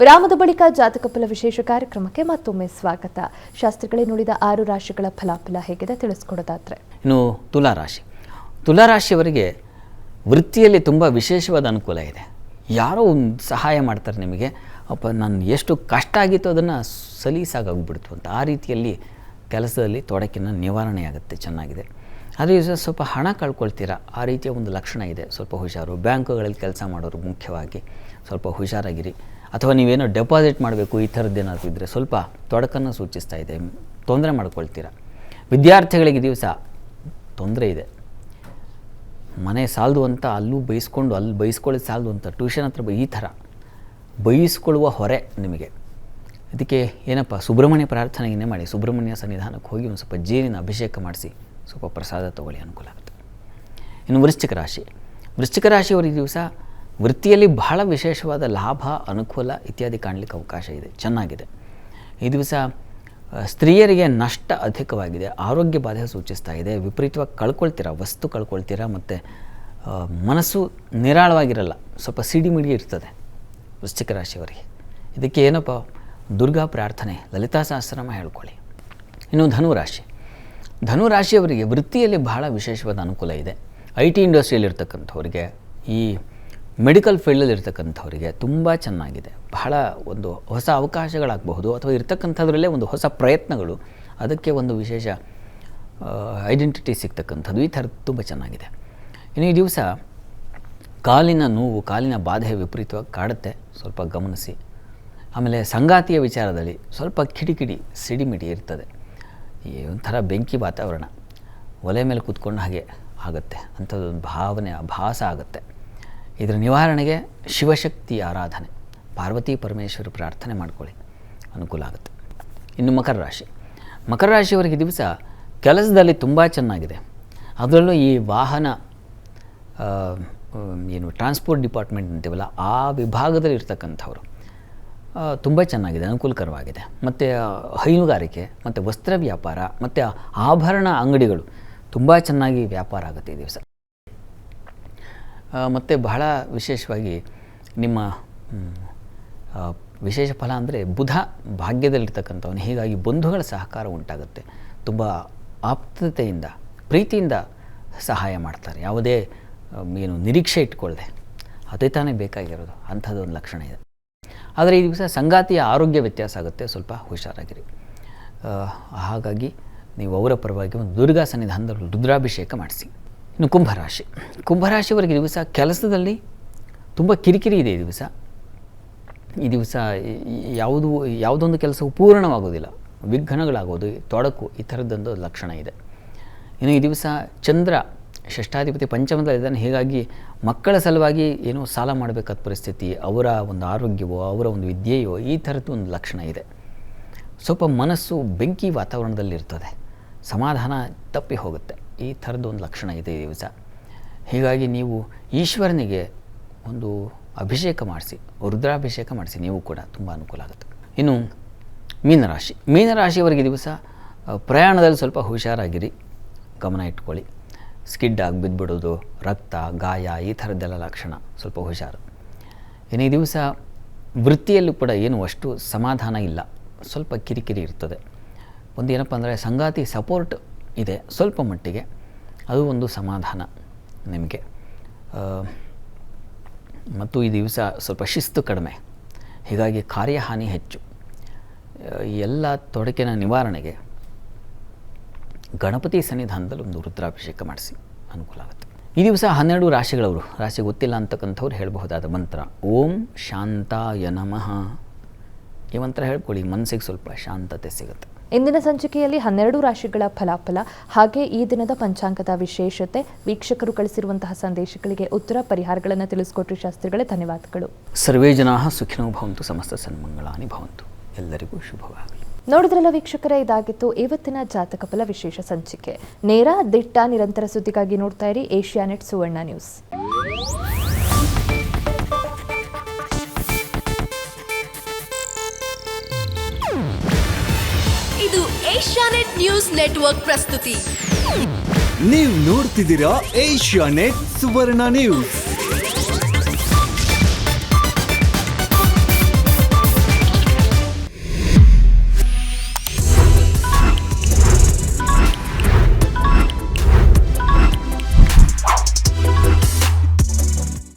ವಿರಾಮದ ಬಳಿಕ ಜಾತಕ ಫಲ ವಿಶೇಷ ಕಾರ್ಯಕ್ರಮಕ್ಕೆ ಮತ್ತೊಮ್ಮೆ ಸ್ವಾಗತ. ಶಾಸ್ತ್ರಿಗಳೇ ನುಡಿದ ಆರು ರಾಶಿಗಳ ಫಲಾಫಲ ಹೇಗಿದೆ ತಿಳಿಸ್ಕೊಡೋದಾದ್ರೆ. ಇನ್ನು ತುಲಾರಾಶಿ ತುಲಾರಾಶಿಯವರಿಗೆ ವೃತ್ತಿಯಲ್ಲಿ ತುಂಬ ವಿಶೇಷವಾದ ಅನುಕೂಲ ಇದೆ. ಯಾರೋ ಒಂದು ಸಹಾಯ ಮಾಡ್ತಾರೆ ನಿಮಗೆ, ಅಪ್ಪ ನಾನು ಎಷ್ಟು ಕಷ್ಟ ಆಗಿತ್ತು ಅದನ್ನು ಸಲೀಸಾಗೋಗ್ಬಿಡ್ತು ಅಂತ ಆ ರೀತಿಯಲ್ಲಿ ಕೆಲಸದಲ್ಲಿ ತೊಡಕಿನ ನಿವಾರಣೆ ಆಗುತ್ತೆ, ಚೆನ್ನಾಗಿದೆ. ಆದರೆ ಸ್ವಲ್ಪ ಹಣ ಕಳ್ಕೊಳ್ತೀರಾ? ಆ ರೀತಿಯ ಒಂದು ಲಕ್ಷಣ ಇದೆ. ಸ್ವಲ್ಪ ಹುಷಾರು. ಬ್ಯಾಂಕುಗಳಲ್ಲಿ ಕೆಲಸ ಮಾಡೋರು ಮುಖ್ಯವಾಗಿ ಸ್ವಲ್ಪ ಹುಷಾರಾಗಿರಿ. ಅಥವಾ ನೀವೇನೋ ಡೆಪಾಸಿಟ್ ಮಾಡಬೇಕು, ಈ ಥರದ್ದೇನಾದರೂ ಇದ್ದರೆ ಸ್ವಲ್ಪ ತೊಡಕನ್ನು ಸೂಚಿಸ್ತಾ ಇದೆ. ತೊಂದರೆ ಮಾಡ್ಕೊಳ್ತೀರಾ? ವಿದ್ಯಾರ್ಥಿಗಳಿಗೆ ದಿವಸ ತೊಂದರೆ ಇದೆ. ಮನೆ ಸಾಲದು ಅಂತ ಅಲ್ಲೂ ಬೈಸ್ಕೊಂಡು, ಅಲ್ಲಿ ಬೈಸ್ಕೊಳ್ಳಿ ಸಾಲದು ಅಂತ ಟ್ಯೂಷನ್ ಹತ್ರ ಈ ಥರ ಬೈಸ್ಕೊಳ್ಳುವ ಹೊರೆ ನಿಮಗೆ. ಇದಕ್ಕೆ ಏನಪ್ಪ, ಸುಬ್ರಹ್ಮಣ್ಯ ಪ್ರಾರ್ಥನೆಯನ್ನೇ ಮಾಡಿ. ಸುಬ್ರಹ್ಮಣ್ಯ ಸನ್ನಿಧಾನಕ್ಕೆ ಹೋಗಿ ಒಂದು ಸ್ವಲ್ಪ ಜೇನಿನ ಅಭಿಷೇಕ ಮಾಡಿಸಿ. ಸ್ವಲ್ಪ ಪ್ರಸಾದ ತಗೊಳ್ಳಿ, ಅನುಕೂಲ ಆಗುತ್ತೆ. ಇನ್ನು ವೃಶ್ಚಿಕ ರಾಶಿ. ವೃಶ್ಚಿಕ ರಾಶಿಯವರು ಈ ದಿವಸ ವೃತ್ತಿಯಲ್ಲಿ ಬಹಳ ವಿಶೇಷವಾದ ಲಾಭ, ಅನುಕೂಲ ಇತ್ಯಾದಿ ಕಾಣಲಿಕ್ಕೆ ಅವಕಾಶ ಇದೆ. ಚೆನ್ನಾಗಿದೆ. ಈ ದಿವಸ ಸ್ತ್ರೀಯರಿಗೆ ನಷ್ಟ ಅಧಿಕವಾಗಿದೆ. ಆರೋಗ್ಯ ಬಾಧೆ ಸೂಚಿಸ್ತಾ ಇದೆ. ವಿಪರೀತವಾಗಿ ಕಳ್ಕೊಳ್ತೀರಾ, ವಸ್ತು ಕಳ್ಕೊಳ್ತೀರಾ, ಮತ್ತು ಮನಸ್ಸು ನಿರಾಳವಾಗಿರಲ್ಲ. ಸ್ವಲ್ಪ ಸಿಡಿಮಿಡಿ ಇರ್ತದೆ ವೃಶ್ಚಿಕ ರಾಶಿಯವರಿಗೆ. ಇದಕ್ಕೆ ಏನಪ್ಪ? ದುರ್ಗಾ ಪ್ರಾರ್ಥನೆ, ಲಲಿತಾ ಸಹಸ್ರನಾಮ ಹೇಳ್ಕೊಳ್ಳಿ. ಇನ್ನು ಧನುರಾಶಿ. ಧನುರಾಶಿಯವರಿಗೆ ವೃತ್ತಿಯಲ್ಲಿ ಬಹಳ ವಿಶೇಷವಾದ ಅನುಕೂಲ ಇದೆ. ಐ ಟಿ ಇಂಡಸ್ಟ್ರಿಯಲ್ಲಿ ಇರ್ತಕ್ಕಂಥವ್ರಿಗೆ ಈ ಮೆಡಿಕಲ್ ಫೀಲ್ಡಲ್ಲಿ ಇರ್ತಕ್ಕಂಥವರಿಗೆ ತುಂಬ ಚೆನ್ನಾಗಿದೆ. ಬಹಳ ಒಂದು ಹೊಸ ಅವಕಾಶಗಳಾಗಬಹುದು ಅಥವಾ ಇರ್ತಕ್ಕಂಥದ್ರಲ್ಲೇ ಒಂದು ಹೊಸ ಪ್ರಯತ್ನಗಳು, ಅದಕ್ಕೆ ಒಂದು ವಿಶೇಷ ಐಡೆಂಟಿಟಿ ಸಿಗ್ತಕ್ಕಂಥದ್ದು ಈ ಥರದ್ದು ತುಂಬ ಚೆನ್ನಾಗಿದೆ. ಇನ್ನು ಈ ದಿವಸ ಕಾಲಿನ ನೋವು, ಕಾಲಿನ ಬಾಧೆ ವಿಪರೀತವಾಗಿ ಕಾಡುತ್ತೆ. ಸ್ವಲ್ಪ ಗಮನಿಸಿ. ಆಮೇಲೆ ಸಂಗಾತಿಯ ವಿಚಾರದಲ್ಲಿ ಸ್ವಲ್ಪ ಕಿಡಿಕಿಡಿ, ಸಿಡಿಮಿಡಿ ಇರ್ತದೆ. ಒಂಥರ ಬೆಂಕಿ ವಾತಾವರಣ, ಒಲೆ ಮೇಲೆ ಕೂತ್ಕೊಂಡು ಹಾಗೆ ಆಗುತ್ತೆ. ಅಂಥದ್ದೊಂದು ಭಾವನೆ ಭಾಸ ಆಗುತ್ತೆ. ಇದರ ನಿವಾರಣೆಗೆ ಶಿವಶಕ್ತಿ ಆರಾಧನೆ, ಪಾರ್ವತಿ ಪರಮೇಶ್ವರ ಪ್ರಾರ್ಥನೆ ಮಾಡ್ಕೊಳ್ಳಿ. ಅನುಕೂಲ ಆಗುತ್ತೆ. ಇನ್ನು ಮಕರ ರಾಶಿ. ಮಕರ ರಾಶಿಯವರಿಗೆ ಈ ದಿವಸ ಕೆಲಸದಲ್ಲಿ ತುಂಬ ಚೆನ್ನಾಗಿದೆ. ಅದರಲ್ಲೂ ಈ ವಾಹನ ಏನು, ಟ್ರಾನ್ಸ್ಪೋರ್ಟ್ ಡಿಪಾರ್ಟ್ಮೆಂಟ್ ಅಂತೀವಲ್ಲ, ಆ ವಿಭಾಗದಲ್ಲಿ ಇರ್ತಕ್ಕಂಥವ್ರು. ತುಂಬ ಚೆನ್ನಾಗಿದೆ, ಅನುಕೂಲಕರವಾಗಿದೆ. ಮತ್ತು ಹೈನುಗಾರಿಕೆ, ಮತ್ತು ವಸ್ತ್ರ ವ್ಯಾಪಾರ, ಮತ್ತು ಆಭರಣ ಅಂಗಡಿಗಳು ತುಂಬ ಚೆನ್ನಾಗಿ ವ್ಯಾಪಾರ ಆಗುತ್ತೆ ಈ ದಿವಸ. ಮತ್ತು ಬಹಳ ವಿಶೇಷವಾಗಿ ನಿಮ್ಮ ವಿಶೇಷ ಫಲ ಅಂದರೆ ಬುಧ ಭಾಗ್ಯದಲ್ಲಿರ್ತಕ್ಕಂಥವನು. ಹೀಗಾಗಿ ಬಂಧುಗಳ ಸಹಕಾರ ಉಂಟಾಗುತ್ತೆ. ತುಂಬ ಆಪ್ತತೆಯಿಂದ, ಪ್ರೀತಿಯಿಂದ ಸಹಾಯ ಮಾಡ್ತಾರೆ. ಯಾವುದೇ ಏನು ನಿರೀಕ್ಷೆ ಇಟ್ಕೊಳ್ಳದೆ ಅದೇ ತಾನೇ ಬೇಕಾಗಿರೋದು. ಅಂಥದ್ದೊಂದು ಲಕ್ಷಣ ಇದೆ. ಆದರೆ ಈ ದಿವಸ ಸಂಗಾತಿಯ ಆರೋಗ್ಯ ವ್ಯತ್ಯಾಸ ಆಗುತ್ತೆ, ಸ್ವಲ್ಪ ಹುಷಾರಾಗಿರಿ. ಹಾಗಾಗಿ ನೀವು ಅವರ ಪರವಾಗಿ ಒಂದು ದುರ್ಗಾ ಸನ್ನಿಧಾನದಲ್ಲಿ ರುದ್ರಾಭಿಷೇಕ ಮಾಡಿಸಿ. ಇನ್ನು ಕುಂಭರಾಶಿ. ಕುಂಭರಾಶಿವರೆಗೆ ದಿವಸ ಕೆಲಸದಲ್ಲಿ ತುಂಬ ಕಿರಿಕಿರಿ ಇದೆ ಈ ದಿವಸ. ಈ ದಿವಸ ಯಾವುದು, ಯಾವುದೊಂದು ಕೆಲಸವು ಪೂರ್ಣವಾಗೋದಿಲ್ಲ ವಿಘ್ನಗಳಾಗೋದು, ತೊಡಕು ಈ ಥರದ್ದೊಂದು ಲಕ್ಷಣ ಇದೆ. ಇನ್ನು ಈ ದಿವಸ ಚಂದ್ರ ಷಷ್ಠಾಧಿಪತಿ ಪಂಚಮದಲ್ಲಿದ್ದಾನೆ ಹೀಗಾಗಿ ಮಕ್ಕಳ ಸಲುವಾಗಿ ಏನು ಸಾಲ ಮಾಡಬೇಕಾದ ಪರಿಸ್ಥಿತಿ, ಅವರ ಒಂದು ಆರೋಗ್ಯವೋ, ಅವರ ಒಂದು ವಿದ್ಯೆಯೋ ಈ ಥರದ್ದು ಒಂದು ಲಕ್ಷಣ ಇದೆ. ಸ್ವಲ್ಪ ಮನಸ್ಸು ಬೆಂಕಿ ವಾತಾವರಣದಲ್ಲಿರ್ತದೆ ಸಮಾಧಾನ ತಪ್ಪಿ ಹೋಗುತ್ತೆ. ಈ ಥರದ್ದು ಒಂದು ಲಕ್ಷಣ ಇದೆ ಈ ದಿವಸ. ಹೀಗಾಗಿ ನೀವು ಈಶ್ವರನಿಗೆ ಒಂದು ಅಭಿಷೇಕ ಮಾಡಿಸಿ, ರುದ್ರಾಭಿಷೇಕ ಮಾಡಿಸಿ, ನೀವು ಕೂಡ ತುಂಬ ಅನುಕೂಲ ಆಗುತ್ತೆ. ಇನ್ನು ಮೀನರಾಶಿ. ಮೀನರಾಶಿಯವರಿಗೆ ದಿವಸ ಪ್ರಯಾಣದಲ್ಲಿ ಸ್ವಲ್ಪ ಹುಷಾರಾಗಿರಿ. ಗಮನ ಇಟ್ಕೊಳ್ಳಿ. ಸ್ಕಿಡ್ ಆಗಿ ಬಿದ್ದುಬಿಡೋದು, ರಕ್ತ, ಗಾಯ, ಈ ಥರದ್ದೆಲ್ಲ ಲಕ್ಷಣ. ಸ್ವಲ್ಪ ಹುಷಾರು. ಇನ್ನು ದಿವಸ ವೃತ್ತಿಯಲ್ಲೂ ಕೂಡ ಏನು ಅಷ್ಟು ಸಮಾಧಾನ ಇಲ್ಲ. ಸ್ವಲ್ಪ ಕಿರಿಕಿರಿ ಇರ್ತದೆ. ಒಂದು ಏನಪ್ಪ ಅಂದರೆ ಸಂಗಾತಿ ಸಪೋರ್ಟ್ ಇದೆ ಸ್ವಲ್ಪ ಮಟ್ಟಿಗೆ. ಅದು ಒಂದು ಸಮಾಧಾನ ನಿಮಗೆ. ಮತ್ತು ಈ ದಿವಸ ಸ್ವಲ್ಪ ಶಿಸ್ತು ಕಡಿಮೆ. ಹೀಗಾಗಿ ಕಾರ್ಯಹಾನಿ ಹೆಚ್ಚು. ಎಲ್ಲ ತೊಡಕಿನ ನಿವಾರಣೆಗೆ ಗಣಪತಿ ಸನ್ನಿಧಾನದಲ್ಲಿ ಒಂದು ರುದ್ರಾಭಿಷೇಕ ಮಾಡಿಸಿ ಅನುಕೂಲ ಆಗುತ್ತೆ. ಈ ದಿವಸ ಹನ್ನೆರಡು ರಾಶಿಗಳವರು ರಾಶಿ ಗೊತ್ತಿಲ್ಲ ಅಂತಕ್ಕಂಥವ್ರು ಹೇಳಬಹುದಾದ ಮಂತ್ರ ಓಂ ಶಾಂತಾಯ ನಮಃ. ಈ ಮಂತ್ರ ಹೇಳ್ಕೊಳ್ಳಿ ಮನಸ್ಸಿಗೆ ಸ್ವಲ್ಪ ಶಾಂತತೆ ಸಿಗುತ್ತೆ. ಇಂದಿನ ಸಂಚಿಕೆಯಲ್ಲಿ ಹನ್ನೆರಡು ರಾಶಿಗಳ ಫಲಾಫಲ ಹಾಗೆ ಈ ದಿನದ ಪಂಚಾಂಗದ ವಿಶೇಷತೆ ವೀಕ್ಷಕರು ಕಳಿಸಿರುವಂತಹ ಸಂದೇಶಗಳಿಗೆ ಉತ್ತರ ಪರಿಹಾರಗಳನ್ನು ತಿಳಿಸ್ಕೊಟ್ರಿ ಶಾಸ್ತ್ರಿಗಳೇ ಧನ್ಯವಾದಗಳು. ಸರ್ವೇ ಜನಾ ಸುಖಿನೋ ಭವಂತು ಸಮಸ್ತ ಸನ್ಮಂಗಳಾನಿ ಭವಂತು. ಎಲ್ಲರಿಗೂ ಶುಭವಾಗಲಿ. ನೋಡಿದ್ರಲ್ಲ ವೀಕ್ಷಕರೇ ಇದಾಗಿತ್ತು ಇವತ್ತಿನ ಜಾತಕ ಫಲ ವಿಶೇಷ ಸಂಚಿಕೆ. ನೇರ ದಿಟ್ಟ ನಿರಂತರ ಸುದ್ದಿಗಾಗಿ ನೋಡ್ತಾ ಇರಿ ಏಷ್ಯಾನೆಟ್ ಸುವರ್ಣ ನ್ಯೂಸ್. ಇದು ಏಷ್ಯಾನೆಟ್ ನ್ಯೂಸ್ ನೆಟ್ವರ್ಕ್ ಪ್ರಸ್ತುತಿ. ನೀವು ನೋಡ್ತಿದ್ದೀರಾ ಏಷ್ಯಾ ನೆಟ್ ಸುವರ್ಣ ನ್ಯೂಸ್.